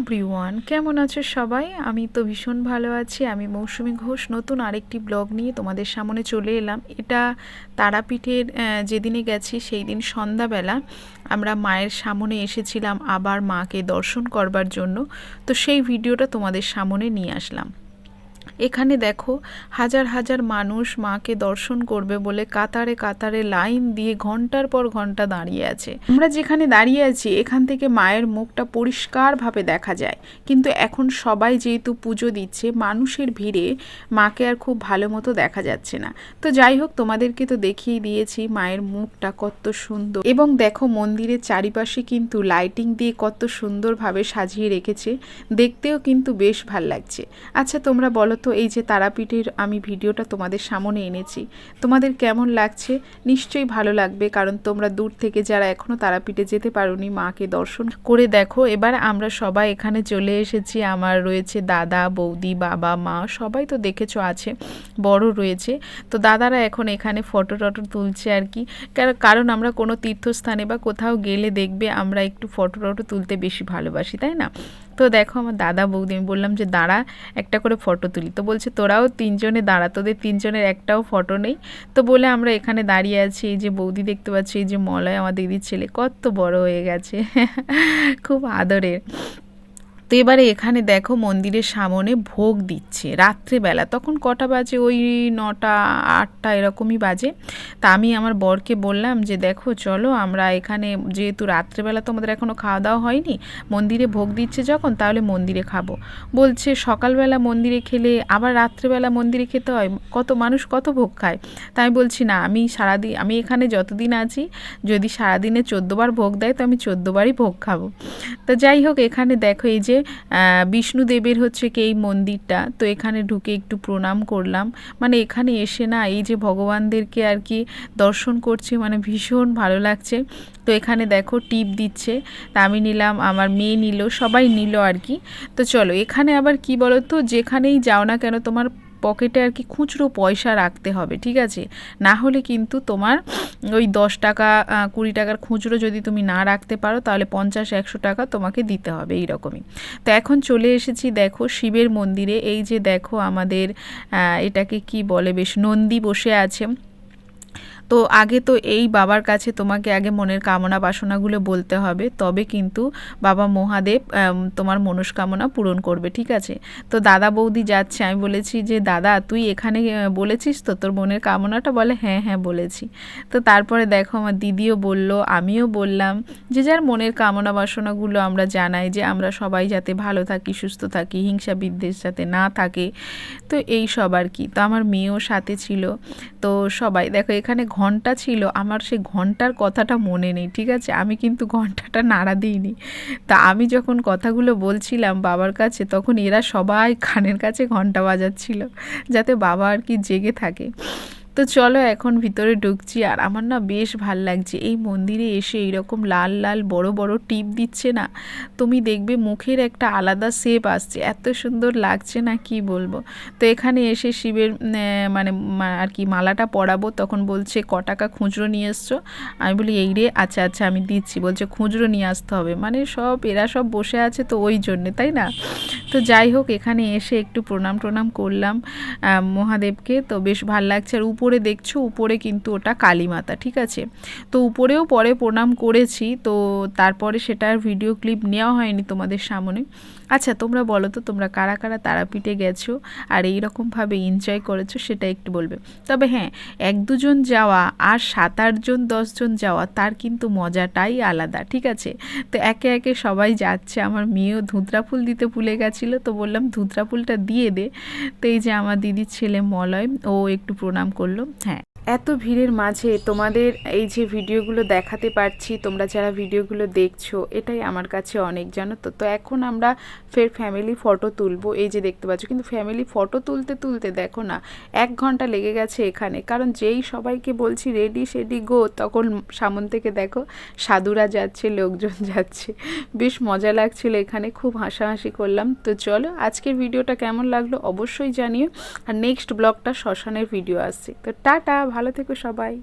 Everyone, কেমন আছো সবাই? আমি তো ভীষণ ভালো আছি। আমি মৌসুমি ঘোষ, নতুন আরেকটি ব্লগ নিয়ে তোমাদের সামনে চলে এলাম। এটা তারাপীঠের যেদিনে গেছি সেই দিন সন্ধ্যাবেলা আমরা মায়ের সামনে এসেছিলাম আবার মাকে দর্শন করবার জন্য। তো সেই ভিডিওটা তোমাদের সামনে নিয়ে আসলাম। এখানে দেখো, হাজার হাজার মানুষ মাকে দর্শন করবে বলে কাতারে কাতারে লাইন দিয়ে ঘণ্টার পর ঘণ্টা দাঁড়িয়ে আছে। আমরা যেখানে দাঁড়িয়ে আছি, এখান থেকে মায়ের মুখটা পরিষ্কারভাবে দেখা যায়। কিন্তু এখন সবাই যেহেতু পুজো দিচ্ছে, মানুষের ভিড়ে মাকে আর খুব ভালো মতো দেখা যাচ্ছে না। তো যাই হোক, তোমাদেরকে তো দেখিয়ে দিয়েছি মায়ের মুখটা কত সুন্দর। এবং দেখো, মন্দিরের চারিপাশে কিন্তু লাইটিং দিয়ে কত সুন্দরভাবে সাজিয়ে রেখেছে। দেখতেও কিন্তু বেশ ভালো লাগছে। আচ্ছা তোমরা বলো তো এই যে তারাপীঠের আমি ভিডিওটা তোমাদের সামনে এনেছি। তোমাদের কেমন লাগছে? নিশ্চয়ই ভালো লাগবে, কারণ তোমরা দূর থেকে যারা এখনও তারাপীঠে যেতে পারোনি, মাকে দর্শন করে দেখো। এবার আমরা সবাই এখানে চলে এসেছি। আমার রয়েছে দাদা, বৌদি, বাবা, মা, সবাই তো দেখেছ আছে, বড় রয়েছে। তো দাদারা এখন এখানে ফটো টটো তুলছে আর কি। কারণ আমরা কোনো তীর্থস্থানে বা কোথাও গেলে দেখবে আমরা একটু ফটো টটো তুলতে বেশি ভালোবাসি, তাই না? তো দেখো আমার দাদা বৌদি, আমি বললাম যে, দাঁড়া, একটা করে ফটো তুলি। তো বলছে, তোরাও তিনজনে দাঁড়া, তোদের তিনজনের একটাও ফটো নেই। তো বলে, আমরা এখানে দাঁড়িয়ে আছি, এই যে বৌদি দেখতে পাচ্ছি, এই যে মলয়, আমার দিদির ছেলে, কত বড় হয়ে গেছে। খুব আদরের। তো এবারে এখানে দেখো মন্দিরের সামনে ভোগ দিচ্ছে। রাত্রেবেলা, তখন কটা বাজে? ওই নটা, আটটা এরকমই বাজে। তা আমি আমার বরকে বললাম যে, দেখো, চলো আমরা এখানে, যেহেতু রাত্রেবেলা তো আমাদের এখনও খাওয়া দাওয়া হয়নি, মন্দিরে ভোগ দিচ্ছে যখন, তাহলে মন্দিরে খাব। বলছে, সকালবেলা মন্দিরে খেলে, আবার রাত্রেবেলা মন্দিরে খেতে হয়? কত মানুষ কত ভোগ খায়? তাই আমি বলছি, না, আমি সারাদিন আমি এখানে যতদিন আছি, যদি সারাদিনে চোদ্দোবার ভোগ দেয়, তো আমি চোদ্দোবারই ভোগ খাব। তো যাই হোক, এখানে দেখো এই যে বিষ্ণুদেবের হচ্ছে কি এই মন্দিরটা? তো এখানে ঢুকে একটু প্রণাম করলাম। মানে এখানে এসে না এই যে ভগবানদেরকে আর কি দর্শন করছি মানে ভীষণ ভালো লাগছে। তো এখানে দেখো টিপ দিচ্ছে। তা আমি নিলাম, আমার মেয়ে নিল, সবাই নিল আর কি। তো চলো, এখানে আবার কি বলো তো যেখানেই যাও না কেন তোমার পকেটে আর কি খুচরো পয়সা রাখতে হবে, ঠিক আছে? না হলে কিন্তু তোমার ওই দশ টাকা কুড়ি টাকার খুচরো যদি তুমি না রাখতে পারো, তাহলে পঞ্চাশ, একশো টাকা তোমাকে দিতে হবে এই রকমই তো এখন চলে এসেছি দেখো শিবের মন্দিরে, এই যে দেখো আমাদের এটাকে কি বলে বেশ, নন্দী বসে আছে। তো আগে তো এই বাবার কাছে তোমাকে আগে মনের কামনা বাসনাগুলো বলতে হবে, তবে কিন্তু বাবা মহাদেব তোমার মনস্কামনা পূরণ করবে, ঠিক আছে? তো দাদা বৌদি যাচ্ছে, আমি বলেছি যে, দাদা, তুই এখানে বলেছিস তো তোর মনের কামনাটা? বলে হ্যাঁ হ্যাঁ বলেছি। তো তারপরে দেখো আমার দিদিও বলল, আমিও বললাম যে, যার মনের কামনা বাসনাগুলো আমরা জানাই যে, আমরা সবাই যাতে ভালো থাকি, সুস্থ থাকি, হিংসা বিদ্বেষ যাতে না থাকে। তো এই সব আর কি। তো আমার মেয়েও সাথে ছিল, তো সবাই, দেখো এখানে ঘণ্টা ছিল, আমার সেই ঘণ্টার কথাটা মনে নেই, ঠিক আছে? আমি কিন্তু ঘন্টাটা নাড়া দিইনি। তা আমি যখন কথাগুলো বলছিলাম বাবার কাছে, তখন এরা সবাই কানের কাছে ঘণ্টা বাজাচ্ছিল, যাতে বাবা আর কি জেগে থাকে। তো চলো এখন ভিতরে ঢুকছি। আর আমার না বেশ ভালো লাগছে। এই মন্দিরে এসে এইরকম লাল লাল, বড় বড় টিপ দিচ্ছে না? তুমি দেখবে মুখের একটা আলাদা শেপ আসছে। এত সুন্দর লাগছে না কি বলব? তো এখানে এসে শিবের মানে আর কি মালাটা পরাবো। তখন বলছে, ক টাকা খুচরো নিয়ে এসছো? আমি বলি, এই রে আচ্ছা আচ্ছা আমি দিচ্ছি। বলছে, খুচরো নিয়ে আসতে হবে। মানে সব, এরা সব বসে আছে তো ওই জন্যে, তাই না? তো যাই হোক, এখানে এসে একটু প্রণাম প্রণাম করলাম মহাদেবকে। তো বেশ ভালো লাগছে। আর উপরে দেখছ, উপরে কিন্তু ওটা কালী মাতা, ঠিক আছে? তো উপরেও পরে প্রণাম করেছি, তো তারপরে সেটার ভিডিও ক্লিপ নেওয়া হয়নি তোমাদের সামনে। আচ্ছা তোমরা বলো তো, তোমরা কারা কারা তারাপীঠে গেছো আর এই রকমভাবে এনজয় করেছ সেটা একটু বলবে। তবে হ্যাঁ এক দুজন যাওয়া আর সাত আটজন দশজন যাওয়া, তার কিন্তু মজাটাই আলাদা, ঠিক আছে? তো একে একে সবাই যাচ্ছে। আমার মেয়েও ধুতরা ফুল দিতে ভুলে গেছিল, তো বললাম ধুতরা ফুলটা দিয়ে দে। তো এই যে আমার দিদির ছেলে মলয়, ও একটু প্রণাম করল হ্যাঁ। এত ভিড়ের মাঝে তোমাদের এই যে ভিডিওগুলো দেখাতে পারছি, তোমরা যারা ভিডিওগুলো দেখছ, এটাই আমার কাছে অনেক জানো তো। তো এখন আমরা ফের ফ্যামিলি ফটো তুলবো। এই যে দেখতে পাচ্ছ, কিন্তু ফ্যামিলি ফটো তুলতে তুলতে দেখো না, এক ঘণ্টা লেগে গেছে এখানে। কারণ যেই সবাইকে বলছি, রেডি, সেডি, গো, তখন সামন থেকে দেখো সাধুরা যাচ্ছে, লোকজন যাচ্ছে। বেশ মজা লাগছিল এখানে, খুব হাসাহাসি করলাম। তো চলো, আজকের ভিডিওটা কেমন লাগল অবশ্যই জানিও। আর নেক্সট ব্লগটা শ্মশানের ভিডিও আসছে। তো টাটা ভালো থেকো সবাই।